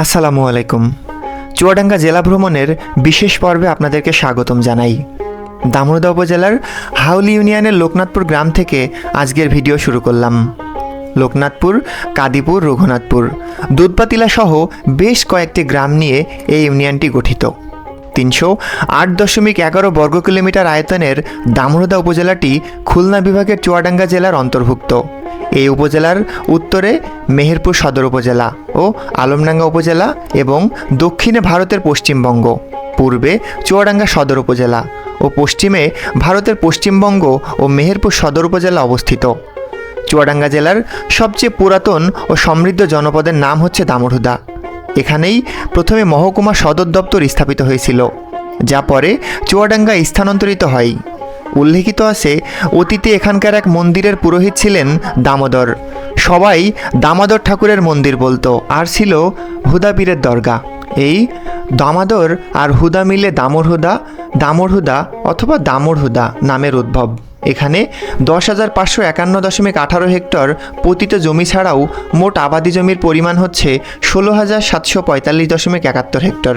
আসসালামু আলাইকুম। চুয়াডাঙ্গা জেলা ভ্রমণের বিশেষ পর্বে আপনাদেরকে স্বাগতম জানাই। দামোদা উপজেলার হাউলি ইউনিয়নের লোকনাথপুর গ্রাম থেকে আজকের ভিডিও শুরু করলাম। লোকনাথপুর, কাদিপুর, রঘুনাথপুর, দুধপাতিলা সহ বেশ কয়েকটি গ্রাম নিয়ে এই ইউনিয়নটি গঠিত। তিনশো আট দশমিক এগারো বর্গ কিলোমিটার আয়তনের দামোদা উপজেলাটি খুলনা বিভাগের চুয়াডাঙ্গা জেলার অন্তর্ভুক্ত। এই উপজেলার উত্তরে মেহেরপুর সদর উপজেলা ও আলমডাঙ্গা উপজেলা এবং দক্ষিণে ভারতের পশ্চিমবঙ্গ, পূর্বে চুয়াডাঙ্গা সদর উপজেলা ও পশ্চিমে ভারতের পশ্চিমবঙ্গ ও মেহেরপুর সদর উপজেলা অবস্থিত। চুয়াডাঙ্গা জেলার সবচেয়ে পুরাতন ও সমৃদ্ধ জনপদের নাম হচ্ছে দামোরহুদা এখানেই প্রথমে মহকুমা সদর দপ্তর স্থাপিত হয়েছিল, যা পরে চুয়াডাঙ্গা স্থানান্তরিত হয়। উল্লেখিত আছে, অতীতে এখানকার এক মন্দিরের পুরোহিত ছিলেন দামোদর। সবাই দামোদর ঠাকুরের মন্দির বলতো, আর ছিল হুদা পীরের দরগা। এই দামাদর আর হুদা মিলে দামর হুদা দামর হুদা অথবা দামর হুদা নামের উদ্ভব। এখানে দশ হাজার পাঁচশো একান্ন দশমিক আঠারো হেক্টর পতিত জমি ছাড়াও মোট আবাদি জমির পরিমাণ হচ্ছে ষোলো হাজার সাতশো পঁয়তাল্লিশ দশমিক একাত্তর হেক্টর।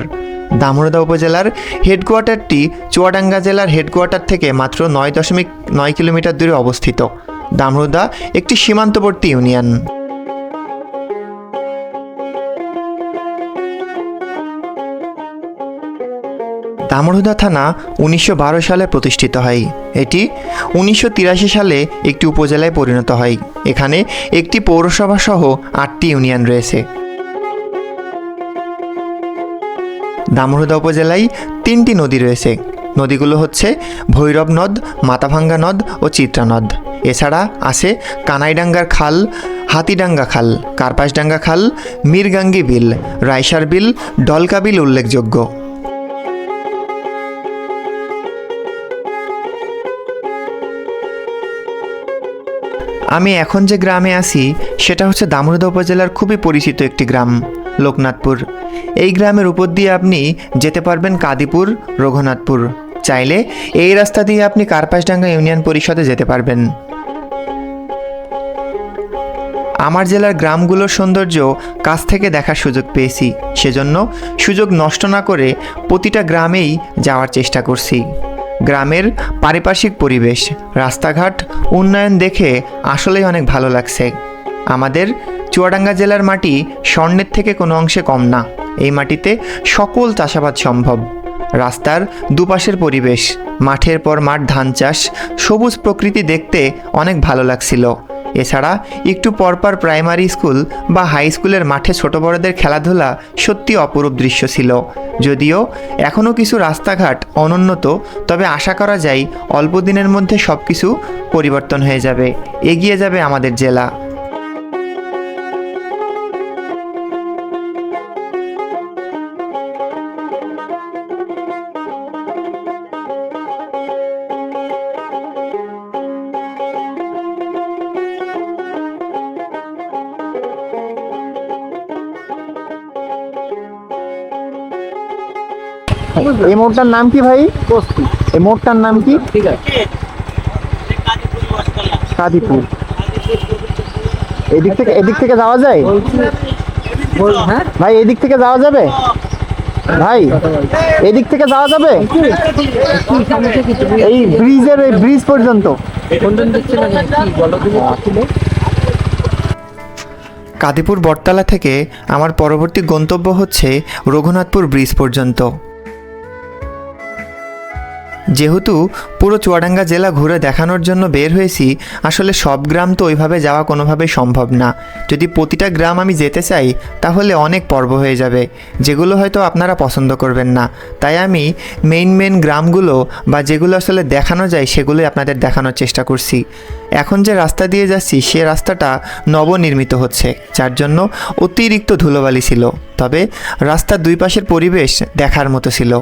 দামোদা উপজেলার হেডকোয়ার্টারটি চুয়াডাঙ্গা জেলার হেডকোয়ার্টার থেকে মাত্র নয় দশমিক নয় কিলোমিটার দূরে অবস্থিত। দামরুদা একটি সীমান্তবর্তী ইউনিয়ন। দামরহুদা থানা উনিশশো বারো সালে প্রতিষ্ঠিত হয়। এটি উনিশশো তিরাশি সালে একটি উপজেলায় পরিণত হয়। এখানে একটি পৌরসভা সহ আটটি ইউনিয়ন রয়েছে। দামরহুদা উপজেলায় তিনটি নদী রয়েছে। নদীগুলো হচ্ছে ভৈরব নদ, মাথাভাঙ্গা নদ ও চিত্রা নদ। এছাড়া আছে কানাইডাঙ্গার খাল, হাতিডাঙ্গা খাল, কার্পাসডাঙ্গা খাল, মিরগাঙ্গি বিল রাইসার বিল, ডলকা বিল উল্লেখযোগ্য। আমি এখন যে গ্রামে আছি, সেটা হচ্ছে দামোদর উপজেলার খুবই পরিচিত একটি গ্রাম, লোকনাথপুর। এই গ্রামের উপর দিয়ে আপনি যেতে পারবেন কাদিপুর, রঘুনাথপুর। চাইলে এই রাস্তা দিয়ে আপনি কার্পাসডাঙ্গা ইউনিয়ন পরিষদে যেতে পারবেন। আমার জেলার গ্রামগুলোর সৌন্দর্য কাছ থেকে দেখার সুযোগ পেয়েছি। সেজন্য সুযোগ নষ্ট না করে প্রতিটা গ্রামেই যাওয়ার চেষ্টা করছি। গ্রামের পারিপার্শ্বিক পরিবেশ, রাস্তাঘাট, উন্নয়ন দেখে আসলেই অনেক ভালো লাগছে। আমাদের চুয়াডাঙ্গা জেলার মাটি স্বর্ণের থেকে কোনো অংশে কম না। এই মাটিতে সকল চাষাবাদ সম্ভব। রাস্তার দুপাশের পরিবেশ, মাঠের পর মাঠ ধান চাষ, সবুজ প্রকৃতি দেখতে অনেক ভালো লাগছিল। এছাড়া একটু পরপর প্রাইমারি স্কুল বা হাই স্কুলের মাঠে ছোট বড়দের খেলাধুলা সত্যি অপরূপ দৃশ্য ছিল। যদিও এখনও কিছু রাস্তাঘাট অনুন্নত, তবে আশা করা যায় অল্প দিনের মধ্যে সব কিছু পরিবর্তন হয়ে যাবে। এগিয়ে যাবে আমাদের জেলা। এই মোড়টার নাম কি ভাই? এই মোড়টার নাম কি? ঠিক আছে। কাদিপুর এদিক থেকে এদিক থেকে যাওয়া যায়? হ্যাঁ? ভাই এদিক থেকে যাওয়া যাবে? ভাই এদিক থেকে যাওয়া যাবে? এই ব্রিজের এই ব্রিজ পর্যন্ত। কাদিপুর বটতলা থেকে আমার পরবর্তী গন্তব্য হচ্ছে রঘুনাথপুর ব্রিজ পর্যন্ত। যেহেতু পুরো চুয়াডাঙ্গা জেলা ঘুরে দেখানোর জন্য বের হয়েছি, আসলে সব গ্রাম তো ওইভাবে যাওয়া কোনোভাবেই সম্ভব না। যদি প্রতিটা গ্রাম আমি যেতে চাই, তাহলে অনেক পর্ব হয়ে যাবে, যেগুলো হয়তো আপনারা পছন্দ করবেন না। তাই আমি মেইন মেইন গ্রামগুলো বা যেগুলো আসলে দেখানো যায়, সেগুলোই আপনাদের দেখানোর চেষ্টা করছি। এখন যে রাস্তা দিয়ে যাচ্ছি, সে রাস্তাটা নবনির্মিত হচ্ছে, যার জন্য অতিরিক্ত ধুলোবালি ছিল। তবে রাস্তার দুই পাশের পরিবেশ দেখার মতো ছিল।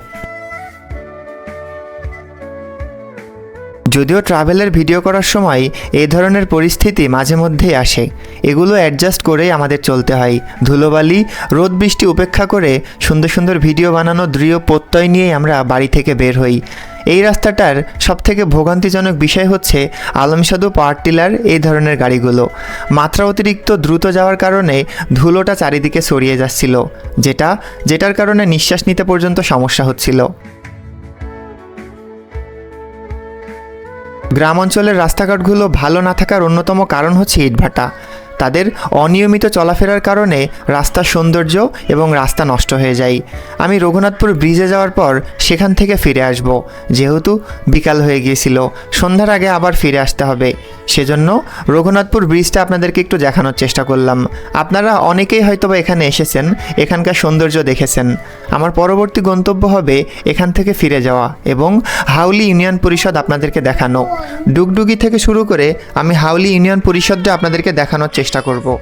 যদিও ট্রাভেলের ভিডিও করার সময় এই ধরনের পরিস্থিতি মাঝে মধ্যেই আসে। এগুলো অ্যাডজাস্ট করেই আমাদের চলতে হয়। ধুলোবালি, রোদ বৃষ্টি উপেক্ষা করে সুন্দর সুন্দর ভিডিও বানানো দৃঢ় প্রত্যয় নিয়েই আমরা বাড়ি থেকে বের হই। এই রাস্তাটার সবথেকে ভোগান্তিজনক বিষয় হচ্ছে আলমসাদু পাওয়ার টিলার এই ধরনের গাড়িগুলো। মাত্রা অতিরিক্ত দ্রুত যাওয়ার কারণে ধুলোটা চারিদিকে ছড়িয়ে যাচ্ছিল, যেটা, যেটার কারণে নিঃশ্বাস নিতে পর্যন্ত সমস্যা হচ্ছিল। গ্রাম অঞ্চলের রাস্তাঘাটগুলো ভালো না থাকার অন্যতম কারণ হচ্ছে ইটভাটা। তাদের অনিয়মিত চলাফেরার কারণে রাস্তার সৌন্দর্য এবং রাস্তা নষ্ট হয়ে যায়। আমি রঘুনাথপুর ব্রিজে যাওয়ার পর সেখান থেকে ফিরে আসব, যেহেতু বিকাল হয়ে গিয়েছিল। সন্ধ্যার আগে আবার ফিরে আসতে হবে। সেজন্য রঘুনাথপুর ব্রিজটা আপনাদেরকে একটু দেখানোর চেষ্টা করলাম। আপনারা অনেকেই হয়তোবা এখানে এসেছেন, এখানকার সৌন্দর্য দেখেছেন। আমার পরবর্তী গন্তব্য হবে এখান থেকে ফিরে যাওয়া এবং হাউলি ইউনিয়ন পরিষদ আপনাদেরকে দেখানো। ডুগডুগি থেকে শুরু করে আমি হাউলি ইউনিয়ন পরিষদটা আপনাদেরকে দেখানোর চেষ্টা করব।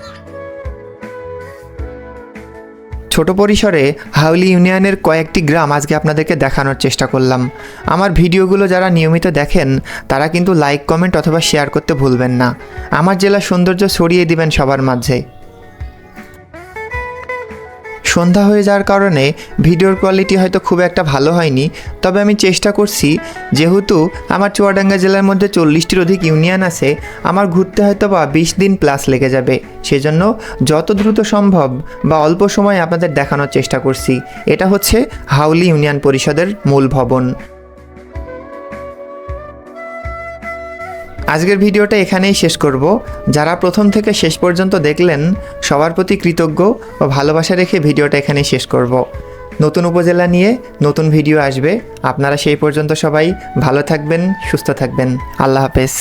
ছোট পরিসরে হাউলি ইউনিয়নের কয়েকটি গ্রাম আজকে আপনাদেরকে দেখানোর চেষ্টা করলাম। আমার ভিডিওগুলো যারা নিয়মিত দেখেন, তারা কিন্তু লাইক, কমেন্ট অথবা শেয়ার করতে ভুলবেন না। আমার জেলা সৌন্দর্য ছড়িয়ে দিবেন সবার মাঝে। সন্ধ্যা হয়ে যাওয়ার কারণে ভিডিওর কোয়ালিটি হয়তো খুব একটা ভালো হয়নি। তবে আমি চেষ্টা করছি, যেহেতু আমার চুয়াডাঙ্গা জেলার মধ্যে চল্লিশটির অধিক ইউনিয়ন আছে, আমার ঘুরতে হয়তো বা বিশ দিন প্লাস লেগে যাবে। সেজন্য যত দ্রুত সম্ভব বা অল্প সময় আপনাদের দেখানোর চেষ্টা করছি। এটা হচ্ছে হাউলি ইউনিয়ন পরিষদের মূল ভবন। আজকের ভিডিওটা এখানেই শেষ করব। যারা প্রথম থেকে শেষ পর্যন্ত দেখলেন, সবার প্রতি কৃতজ্ঞ ও ভালোবাসা রেখে ভিডিওটা এখানেই শেষ করব। নতুন উপজেলা নিয়ে নতুন ভিডিও আসবে। আপনারা সেই পর্যন্ত সবাই ভালো থাকবেন, সুস্থ থাকবেন। আল্লাহ হাফেজ।